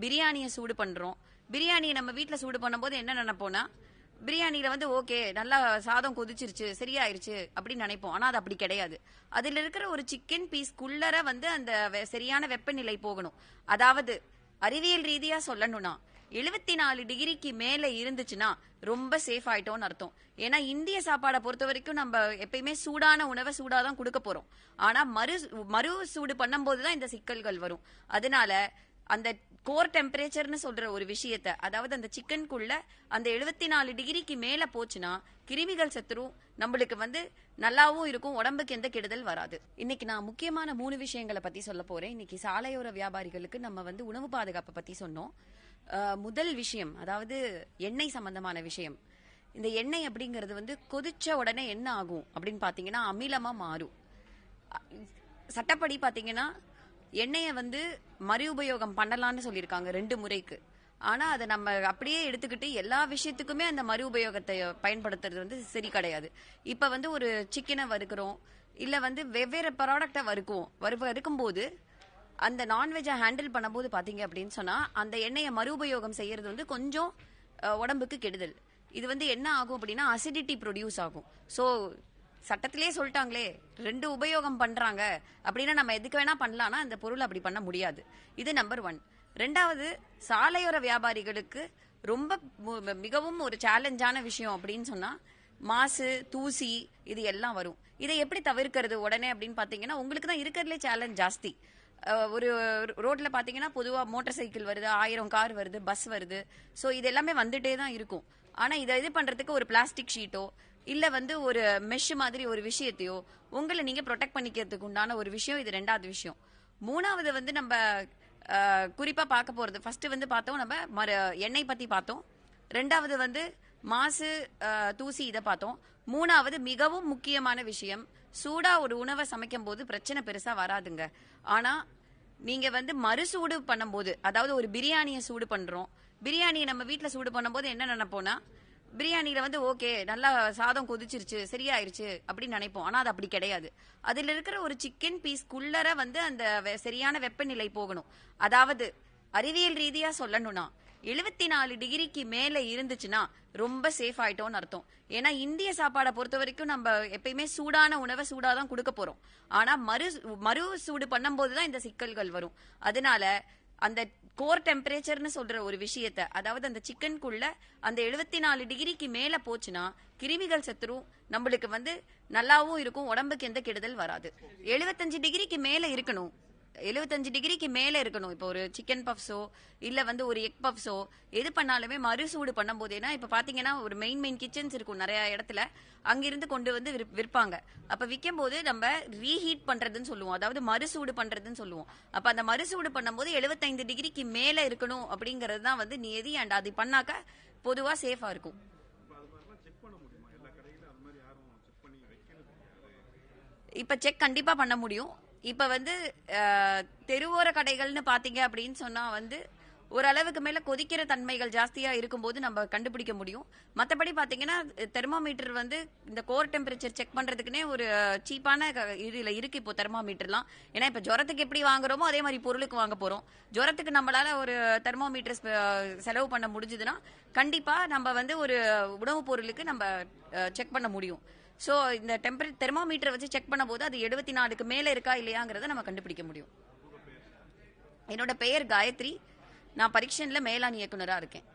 பிரியாணியை சூடு பண்ணுறோம் பிரியாணியை நம்ம வீட்டில் சூடு பண்ணும்போது என்ன நினைப்போம்னா பிரியாணியில் வந்து ஓகே நல்லா சாதம் கொதிச்சிருச்சு சரியாயிருச்சு அப்படின்னு நினைப்போம். ஆனால் அது அப்படி கிடையாது. அதில் இருக்கிற ஒரு சிக்கன் பீஸ்க்குள்ளர வந்து அந்த வெ- சரியான வெப்பநிலை போகணும். அதாவது அறிவியல் ரீதியாக சொல்லணும்னா எழுபத்தி நாலு டிகிரிக்கு மேலே இருந்துச்சுன்னா ரொம்ப சேஃப் ஆயிட்டோம்னு அர்த்தம். ஏன்னா இந்திய சாப்பாடை பொறுத்த வரைக்கும் நம்ம எப்பயுமே சூடான உணவை சூடாக தான் கொடுக்க போறோம். ஆனா மறு மறு சூடு பண்ணும்போது தான் இந்த சிக்கல்கள் வரும். அதனால அந்த கோர் டெம்பரேச்சர்னு சொல்ற ஒரு விஷயத்த அதாவது அந்த சிக்கனுக்குள்ள அந்த எழுபத்தி நாலு டிகிரிக்கு மேல போச்சுன்னா கிருமிகள் சத்துரும் நம்மளுக்கு வந்து நல்லாவும் இருக்கும் உடம்புக்கு எந்த கெடுதல் வராது. இன்னைக்கு நான் முக்கியமான மூணு விஷயங்களை பத்தி சொல்ல போறேன். இன்னைக்கு சாலையோர வியாபாரிகளுக்கு நம்ம வந்து உணவு பாதுகாப்பை பத்தி சொன்னோம். முதல் விஷயம் அதாவது எண்ணெய் சம்பந்தமான விஷயம். இந்த எண்ணெய் அப்படிங்கிறது வந்து கொதிச்ச உடனே என்ன ஆகும் அப்படின்னு பாத்தீங்கன்னா அமிலமா மாறும். சட்டப்படி பாத்தீங்கன்னா எண்ணெயை வந்து மறு உபயோகம் பண்ணலாம்னு சொல்லியிருக்காங்க ரெண்டு முறைக்கு. ஆனா அதை நம்ம அப்படியே எடுத்துக்கிட்டு எல்லா விஷயத்துக்குமே அந்த மறு உபயோகத்தை பயன்படுத்துறது வந்து சரி கிடையாது. இப்ப வந்து ஒரு சிக்கனை வறுக்கிறோம் இல்ல வந்து வெவ்வேறு ப்ராடக்டை வறுக்குவோம். வறுக்கும் போது அந்த நான்வெஜ்ஜை ஹேண்டில் பண்ணும்போது பாத்தீங்க அப்படின்னு சொன்னா அந்த எண்ணெயை மறு உபயோகம் செய்யறது வந்து கொஞ்சம் உடம்புக்கு கெடுதல். இது வந்து என்ன ஆகும் அப்படின்னா அசிடிட்டி ப்ரொடியூஸ் ஆகும். ஸோ சட்டத்திலே சொல்லிட்டாங்களே ரெண்டு உபயோகம் பண்றாங்க அப்படின்னா நம்ம எதுக்கு வேணா பண்ணலாம்னா அந்த பொருள் அப்படி பண்ண முடியாது. இது நம்பர் ஒன் ரெண்டாவது சாலையோர வியாபாரிகளுக்கு ரொம்ப மிகவும் ஒரு சேலஞ்சான விஷயம் அப்படின்னு சொன்னா மாசு தூசி இது எல்லாம் வரும். இதை எப்படி தவிர்க்கிறது உடனே அப்படின்னு பாத்தீங்கன்னா உங்களுக்கு தான் இருக்கிறதுலே சேலஞ்ச் ஜாஸ்தி. ஒரு ரோட்ல பாத்தீங்கன்னா பொதுவா மோட்டார் சைக்கிள் வருது ஆயிரம் கார் வருது பஸ் வருது. சோ இது எல்லாமே வந்துட்டே தான் இருக்கும். ஆனா இதை இது பண்றதுக்கு ஒரு பிளாஸ்டிக் ஷீட்டோ இல்ல வந்து ஒரு மெஷ் மாதிரி ஒரு விஷயத்தையோ உங்களை நீங்க ப்ரொடெக்ட் பண்ணிக்கிறதுக்கு உண்டான ஒரு விஷயம் இது ரெண்டாவது விஷயம். மூணாவது வந்து நம்ம குறிப்பா பார்க்க போறது ஃபர்ஸ்ட் வந்து பார்த்தோம் நம்ம மர எண்ணெய் பத்தி பார்த்தோம். ரெண்டாவது வந்து மாசு தூசி இதை பார்த்தோம். மூணாவது மிகவும் முக்கியமான விஷயம் சூடா ஒரு உணவை சமைக்கும் போது பிரச்சனை பெருசா வராதுங்க. ஆனா நீங்க வந்து மறுசூடு பண்ணும்போது அதாவது ஒரு பிரியாணியை சூடு பண்றோம். பிரியாணியை நம்ம வீட்டில் சூடு பண்ணும்போது என்ன நினைப்போம்னா பிரியாணியில வந்து ஓகே நல்லா சாதம் கொதிச்சிருச்சு சரியாயிருச்சு அப்படின்னு நினைப்போம். ஆனா அது அப்படி கிடையாது. அதுல இருக்கிற ஒரு சிக்கன் பீஸ்க்குள்ளர வந்து அந்த வெ- சரியான வெப்பநிலை போகணும். அதாவது அறிவியல் ரீதியா சொல்லணும்னா எழுபத்தி நாலு டிகிரிக்கு மேல இருந்துச்சுன்னா ரொம்ப சேஃப் ஆயிட்டோம்னு அர்த்தம். ஏன்னா இந்திய சாப்பாடை பொறுத்த வரைக்கும் நம்ம எப்பயுமே சூடான உணவை சூடாக தான் கொடுக்க போறோம். ஆனா மறு மறு சூடு பண்ணும்போது தான் இந்த சிக்கல்கள் வரும். அதனால அந்த கோர் டெம்பரேச்சர்னு சொல்ற ஒரு விஷயத்த அதாவது அந்த சிக்கனுக்குள்ள அந்த எழுபத்தி நாலு டிகிரிக்கு மேல போச்சுன்னா கிருமிகள் செத்துரும் நம்மளுக்கு வந்து நல்லாவும் இருக்கும் உடம்புக்கு எந்த கெடுதல் வராது. எழுபத்தஞ்சு டிகிரிக்கு மேல இருக்கணும் எழுபத்தஞ்சு டிகிரிக்கு மேல இருக்கணும். இப்போ ஒரு சிக்கன் பஃப்ஸோ இல்ல வந்து ஒரு எக் பஃப்ஸோ எது பண்ணாலுமே மறுசூடு பண்ணும்போது ஏன்னா இப்ப பாத்தீங்கன்னா ஒரு மெயின் மெயின் கிச்சன்ஸ் இருக்கும் நிறைய இடத்துல அங்கிருந்து கொண்டு வந்து விற்- விற்பாங்க. அப்ப விற்கும் போது நம்ம ரீஹீட் பண்றதுன்னு சொல்லுவோம். அதாவது மறுசூடு பண்றதுன்னு சொல்லுவோம். அப்ப அந்த மறுசூடு பண்ணும்போது 75 டிகிரிக்கு மேல இருக்கணும் அப்படிங்கறது தான் வந்து நியதி. அண்ட் அது பண்ணாக்க பொதுவா சேஃபா இருக்கும். இப்ப செக் கண்டிப்பா பண்ண முடியும். இப்ப வந்து தெருவோர கடைகள்னு பாத்தீங்க அப்படின்னு சொன்னா வந்து ஓரளவுக்கு மேல கொதிக்கிற தன்மைகள் ஜாஸ்தியா இருக்கும்போது நம்ம கண்டுபிடிக்க முடியும். மற்றபடி பாத்தீங்கன்னா தெர்மோமீட்டர் வந்து இந்த கோர் டெம்பரேச்சர் செக் பண்றதுக்குன்னே ஒரு சீப்பான இதுல இருக்கு இப்போ தெர்மோமீட்டர்லாம். ஏன்னா இப்ப ஜுரத்துக்கு எப்படி வாங்குறோமோ அதே மாதிரி பொருளுக்கு வாங்க போறோம். ஜுரத்துக்கு நம்மளால ஒரு தெர்மோமீட்டர் செலவு பண்ண முடிஞ்சதுன்னா கண்டிப்பா நம்ம வந்து ஒரு உணவுப் பொருளுக்கு நம்ம செக் பண்ண முடியும். ஸோ இந்த டெம்பரே தெர்மோமீட்டர் வச்சு செக் பண்ணும்போது அது எழுபத்தி நாலுக்கு மேலே இருக்கா இல்லையாங்கிறத நம்ம கண்டுபிடிக்க முடியும். என்னோட பெயர் காயத்ரி. நான் பரீட்சனில் மேலாண் இயக்குனராக இருக்கேன்.